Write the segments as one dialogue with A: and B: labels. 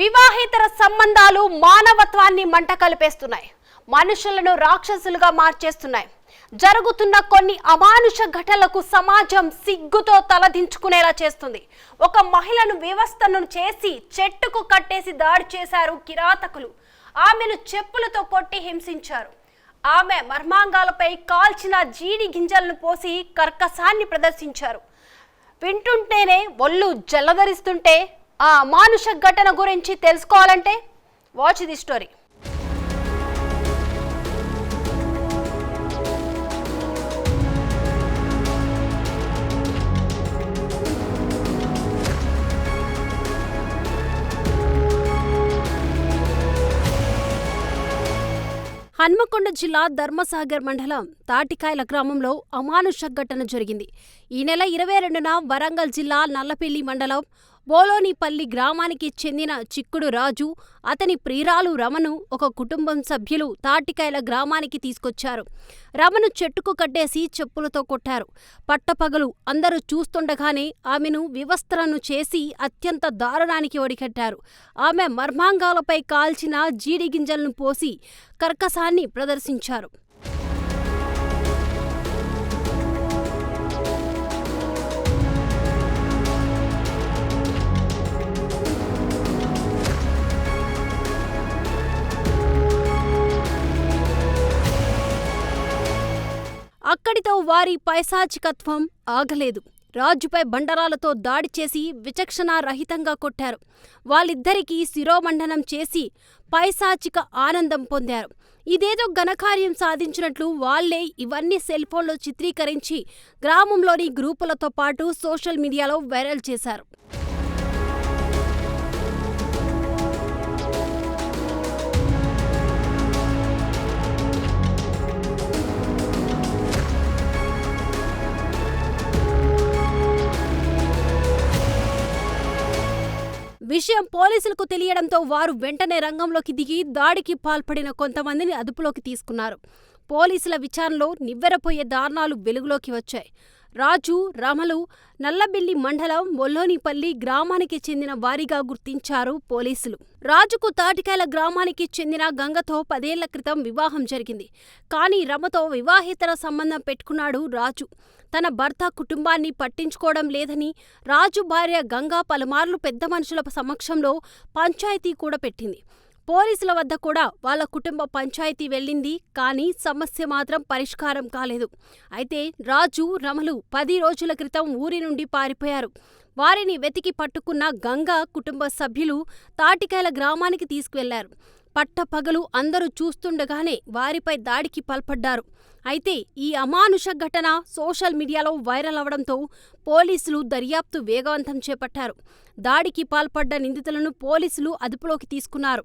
A: వివాహేతర సంబంధాలు మానవత్వాన్ని మంట కలిపేస్తున్నాయి మనుషులను రాక్షసులుగా మార్చేస్తున్నాయి. జరుగుతున్న కొన్ని అమానుష ఘటనలకు సమాజం సిగ్గుతో తలదించుకునేలా చేస్తుంది. ఒక మహిళను వ్యవస్థను చేసి చెట్టుకు కట్టేసి దాడి చేశారు కిరాతకులు. ఆమెను చెప్పులతో కొట్టి హింసించారు. ఆమె మర్మాంగాలపై కాల్చిన జీడి గింజలను పోసి కర్కసాన్ని ప్రదర్శించారు. వింటుంటేనే ఒళ్ళు జలధరిస్తుంటే ఆ మానుష ఘటన గురించి తెలుసుకోవాలంటే వాచ్ ది స్టోరీ హన్మకొండ జిల్లా ధర్మసాగర్ మండలం తాటికాయల గ్రామంలో అమానుష ఘటన జరిగింది. ఈ నెల ఇరవై రెండున వరంగల్ జిల్లా నల్లపల్లి మండలం బోలోనిపల్లి గ్రామానికి చెందిన చిక్కుడు రాజు అతని ప్రియురాలు రమను ఒక కుటుంబం సభ్యులు తాటికాయల గ్రామానికి తీసుకొచ్చారు. రమను చెట్టుకు కట్టేసి చెప్పులతో కొట్టారు. పట్టపగలు అందరూ చూస్తుండగానే ఆమెను వివస్త్రను చేసి అత్యంత దారుణానికి ఒడికట్టారు ఆమె మర్మాంగాలపై కాల్చిన జీడి గింజలను పోసి కర్కశాన్ని ప్రదర్శించారు. వారి పైశాచికత్వం ఆగలేదు. రాజుపై బండరాలతో దాడి చేసి విచక్షణారహితంగా కొట్టారు. వాళ్ళిద్దరికీ శిరోమండనం చేసి పైశాచిక ఆనందం పొందారు. ఇదేదో ఘనకార్యం సాధించినట్లు వాళ్ళే ఇవన్నీ సెల్ఫోన్లో చిత్రీకరించి గ్రామంలోని గ్రూపులతో పాటు సోషల్ మీడియాలో వైరల్ చేశారు. విషయం పోలీసులకు తెలియడంతో వారు వెంటనే రంగంలోకి దిగి దాడికి పాల్పడిన కొంతమందిని అదుపులోకి తీసుకున్నారు. పోలీసుల విచారణలో నివ్వెరపోయే దారుణాలు వెలుగులోకి వచ్చాయి. రాజు రమలు నల్లబిల్లి మండలం మొల్లోనిపల్లి గ్రామానికి చెందిన వారిగా గుర్తించారు పోలీసులు. రాజుకు తాటికాయల గ్రామానికి చెందిన గంగతో పదేళ్ళ క్రితం వివాహం జరిగింది. కానీ రమతో వివాహేతర సంబంధం పెట్టుకున్నాడు రాజు. తన భర్త కుటుంబాన్ని పట్టించుకోవడం లేదని రాజు భార్య గంగా పలుమార్లు పెద్ద మనుషుల సమక్షంలో పంచాయతీ కూడా పెట్టింది పోలీసుల వద్ద కూడా వాళ్ళ కుటుంబ పంచాయతీ వెళ్ళింది కానీ సమస్య మాత్రం పరిష్కారం కాలేదు. అయితే రాజు రమలు పది రోజుల క్రితం ఊరి నుండి పారిపోయారు. వారిని వెతికి పట్టుకున్న గంగా కుటుంబ సభ్యులు తాటికాయల గ్రామానికి తీసుకువెళ్ళారు. పట్టపగలు అందరూ చూస్తుండగానే వారిపై దాడికి పాల్పడ్డారు. అయితే ఈ అమానుష ఘటన సోషల్ మీడియాలో వైరల్ అవడంతో పోలీసులు దర్యాప్తు వేగవంతం చేపట్టారు. దాడికి పాల్పడ్డ నిందితులను పోలీసులు అదుపులోకి తీసుకున్నారు.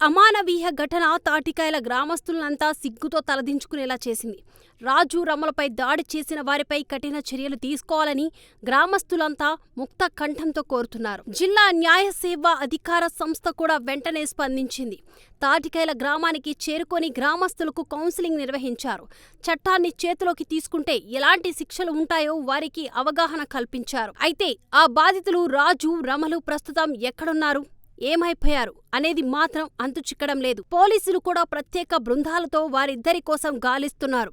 A: అమానవీయ ఘటన తాటికాయల గ్రామస్తులంతా సిగ్గుతో తలదించుకునేలా చేసింది. రాజు రమలపై దాడి చేసిన వారిపై కఠిన చర్యలు తీసుకోవాలని గ్రామస్తులంతా ముక్త కంఠంతో కోరుతున్నారు. జిల్లా న్యాయ సేవా అధికార సంస్థ కూడా వెంటనే స్పందించింది. తాటికాయల గ్రామానికి చేరుకొని గ్రామస్తులకు కౌన్సిలింగ్ నిర్వహించారు. చట్టాన్ని చేతిలోకి తీసుకుంటే ఎలాంటి శిక్షలు ఉంటాయో వారికి అవగాహన కల్పించారు. అయితే ఆ బాధితులు రాజు రమలు ప్రస్తుతం ఎక్కడున్నారు? ఏమైపోయారు అనేది మాత్రం అంతు చిక్కడం లేదు. పోలీసులు కూడా ప్రత్యేక బృందాలతో వారిద్దరి కోసం గాలిస్తున్నారు.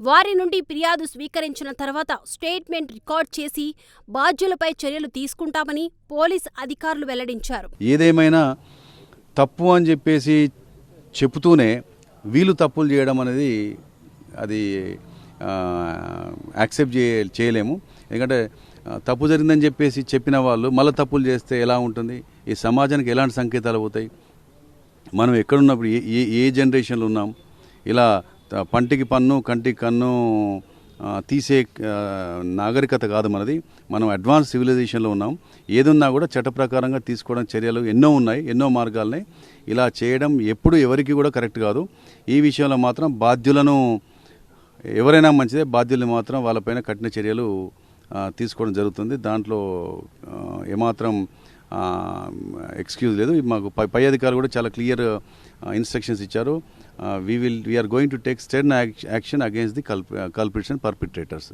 A: వారి నుండి ఫిర్యాదు స్వీకరించిన తర్వాత స్టేట్మెంట్ రికార్డ్ చేసి బాధ్యులపై చర్యలు తీసుకుంటామని పోలీస్ అధికారులు వెల్లడించారు.
B: ఏదేమైనా తప్పు అని చెప్పేసి చెబుతూనే వీళ్ళు తప్పులు చేయడం అనేది అది యాక్సెప్ట్ చేయ చేయలేము. ఎందుకంటే తప్పు జరిగిందని చెప్పేసి చెప్పిన వాళ్ళు మళ్ళీ తప్పులు చేస్తే ఎలా ఉంటుంది? ఈ సమాజానికి ఎలాంటి సంకేతాలు అవుతాయి మనం ఎక్కడున్నప్పుడు ఏ ఏ ఏ జనరేషన్లో ఉన్నాం? ఇలా పంటికి పన్ను కంటికి కన్ను తీసే నాగరికత కాదు మనది. మనం అడ్వాన్స్ సివిలైజేషన్లో ఉన్నాం. ఏదున్నా కూడా చట్ట ప్రకారంగా తీసుకోవడం చర్యలు ఎన్నో ఉన్నాయి ఎన్నో మార్గాలని ఇలా చేయడం ఎప్పుడు ఎవరికి కూడా కరెక్ట్ కాదు. ఈ విషయంలో మాత్రం బాధ్యులను ఎవరైనా మంచిదే బాధ్యులు మాత్రం వాళ్ళపైన కఠిన చర్యలు తీసుకోవడం జరుగుతుంది. దాంట్లో ఏమాత్రం ఎక్స్క్యూజ్ లేదు. మాకు పై పై అధికారులు కూడా చాలా క్లియర్ ఇన్స్ట్రక్షన్స్ ఇచ్చారు. We will we're going to take stern action against the కల్ప్ culprits and perpetrators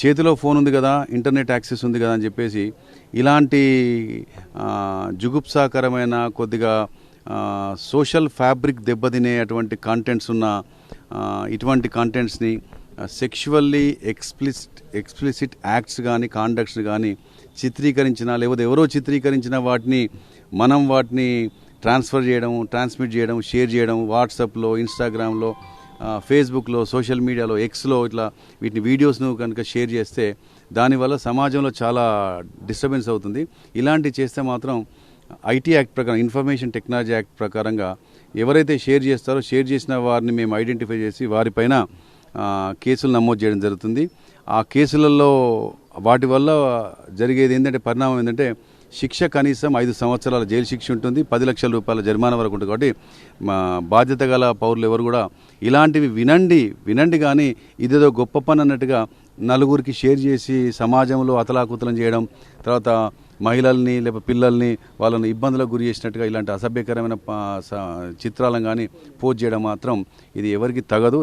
B: చేతిలో ఫోన్ ఉంది కదా ఇంటర్నెట్ యాక్సెస్ ఉంది కదా అని చెప్పేసి ఇలాంటి జుగుప్సాకరమైన కొద్దిగా సోషల్ ఫ్యాబ్రిక్ దెబ్బతినేటువంటి కాంటెంట్స్ ఉన్న ఇటువంటి కాంటెంట్స్ని సెక్షువల్లీ ఎక్స్ప్లిసిట్ ఎక్స్ప్లిసిట్ యాక్ట్స్ కానీ కాండక్ట్స్ కానీ చిత్రీకరించిన లేకపోతే ఎవరో చిత్రీకరించిన వాటిని మనం వాటిని ట్రాన్స్ఫర్ చేయడం ట్రాన్స్మిట్ చేయడం షేర్ చేయడం వాట్సాప్లో ఇన్స్టాగ్రామ్లో ఫేస్బుక్లో సోషల్ మీడియాలో ఎక్స్లో ఇట్లా వీటిని వీడియోస్ను కనుక షేర్ చేస్తే దానివల్ల సమాజంలో చాలా డిస్టర్బెన్స్ అవుతుంది. ఇలాంటివి చేస్తే మాత్రం ఐటీ యాక్ట్ ప్రకారం ఇన్ఫర్మేషన్ టెక్నాలజీ యాక్ట్ ప్రకారంగా ఎవరైతే షేర్ చేస్తారో షేర్ చేసిన వారిని మేము ఐడెంటిఫై చేసి వారిపైన కేసులు నమోదు చేయడం జరుగుతుంది. ఆ కేసులలో వాటి వల్ల జరిగేది ఏంటంటే పరిణామం ఏంటంటే శిక్ష కనీసం ఐదు సంవత్సరాల జైలు శిక్ష ఉంటుంది పది లక్షల రూపాయల జరిమానా వరకు ఉంటుంది. కాబట్టి మా బాధ్యత గల పౌరులు ఎవరు కూడా ఇలాంటివి వినండి వినండి కానీ ఇదేదో గొప్ప పని అన్నట్టుగా నలుగురికి షేర్ చేసి సమాజంలో అతలాకుతలం చేయడం తర్వాత మహిళల్ని లేకపోతే పిల్లల్ని వాళ్ళని ఇబ్బందులకు గురి చేసినట్టుగా ఇలాంటి అసభ్యకరమైన చిత్రాలను కానీ పోస్ట్ చేయడం మాత్రం ఇది ఎవరికి తగదు.